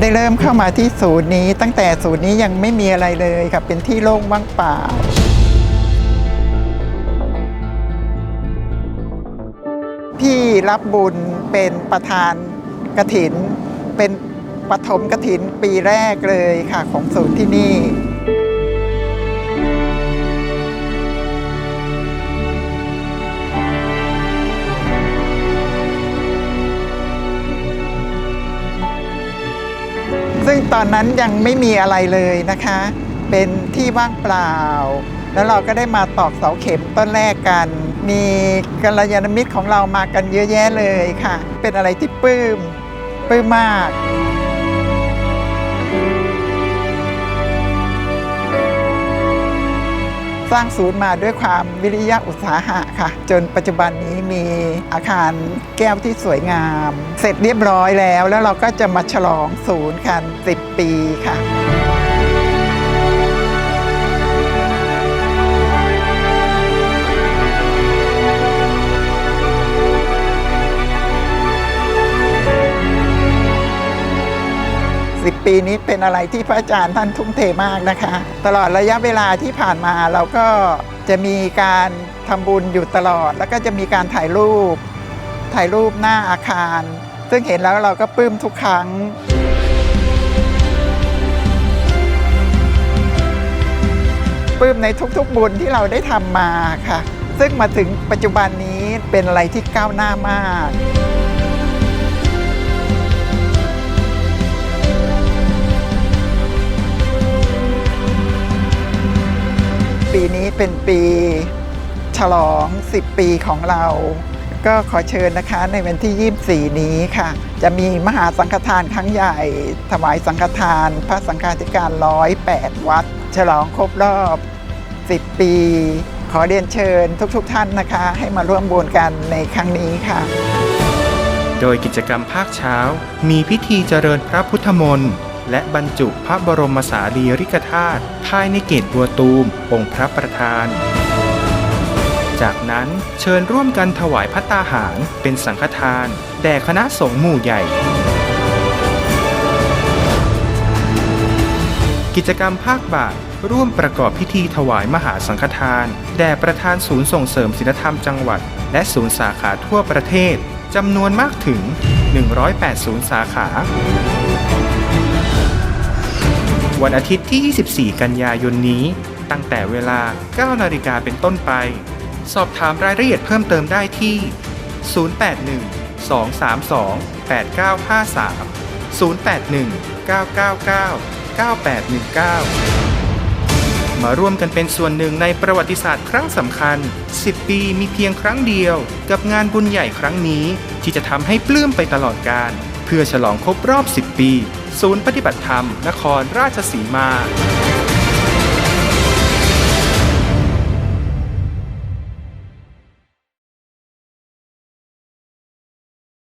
ได้เริ่มเข้ามาที่ศูนย์นี้ ตั้งแต่ศูนย์นี้ยังไม่มีอะไรเลยค่ะเป็นที่โล่งว่างเปล่าพี่รับบุญเป็นประธานกระถิน เป็นปฐมกระถินปีแรกเลยค่ะของศูนย์ที่นี่ ซึ่งตอนนั้นยังไม่มีอะไรเลยนะคะ เป็นที่ว่างเปล่า แล้วเราก็ได้มาตอกเสาเข็มต้นแรกกัน มีกัลยาณมิตรของเรามากันเยอะแยะเลยค่ะ เป็นอะไรที่ปลื้มปลื้มมาก สร้างศูนย์มาด้วยความวิริยะอุตสาหะค่ะ จนปัจจุบันนี้มีอาคารแก้วที่สวยงาม เสร็จเรียบร้อยแล้ว แล้วเราก็จะมาฉลองศูนย์กัน10 ปีค่ะ 10ปีนี้เป็นอะไรที่พระอาจารย์ท่านทุ่มเทมากนะคะ ตลอดระยะเวลาที่ผ่านมาเราก็จะมีการทำบุญอยู่ตลอด แล้วก็จะมีการถ่ายรูป ถ่ายรูปหน้าอาคาร ซึ่งเห็นแล้วเราก็ปลื้มทุกครั้งปลื้มในทุกๆบุญที่เราได้ทำมาค่ะ ซึ่งมาถึงปัจจุบันนี้เป็นอะไรที่ก้าวหน้ามาก ปีนี้เป็นปีฉลอง 10 ปีของเรา ก็ขอเชิญนะคะในวันที่ 24 นี้ค่ะ จะมีมหาสังฆทานครั้งใหญ่ ถวายสังฆทาน พระสังฆาธิการ 108 วัด ฉลองครบรอบ 10 ปี ขอเรียนเชิญทุกๆทท่านนะคะ ให้มาร่วมบุญกันในครั้งนี้ค่ะ โดยกิจกรรมภาคเช้า มีพิธีเจริญพระพุทธมนต์ และบรรจุพระบรมสารีริกธาตุภายในเกตบัวตูม องค์พระประธาน จากนั้นเชิญร่วมกันถวายพัตตาหารเป็นสังฆทาน แด่คณะสงฆ์หมู่ใหญ่ กิจกรรมภาคบ่ายร่วมประกอบพิธีถวายมหาสังฆทาน แด่ประธานศูนย์ส่งเสริมศิลธรรมจังหวัด และศูนย์สาขาทั่วประเทศจำนวนมากถึง 108ศูนย์สาขา วันอาทิตย์ที่ 24 กันยายนนี้ ตั้งแต่เวลา 9 นาฬิกาเป็นต้นไป สอบถามรายละเอียดเพิ่มเติมได้ที่ 081 232 8953 081 999 9819มาร่วมกันเป็นส่วนหนึ่งในประวัติศาสตร์ครั้งสำคัญ 10 ปีมีเพียงครั้งเดียว กับงานบุญใหญ่ครั้งนี้ ที่จะทำให้ปลื้มไปตลอดกาลเพื่อฉลองครบรอบ 10 ปี ศูนย์ปฏิบัติธรรม นครราชสีมา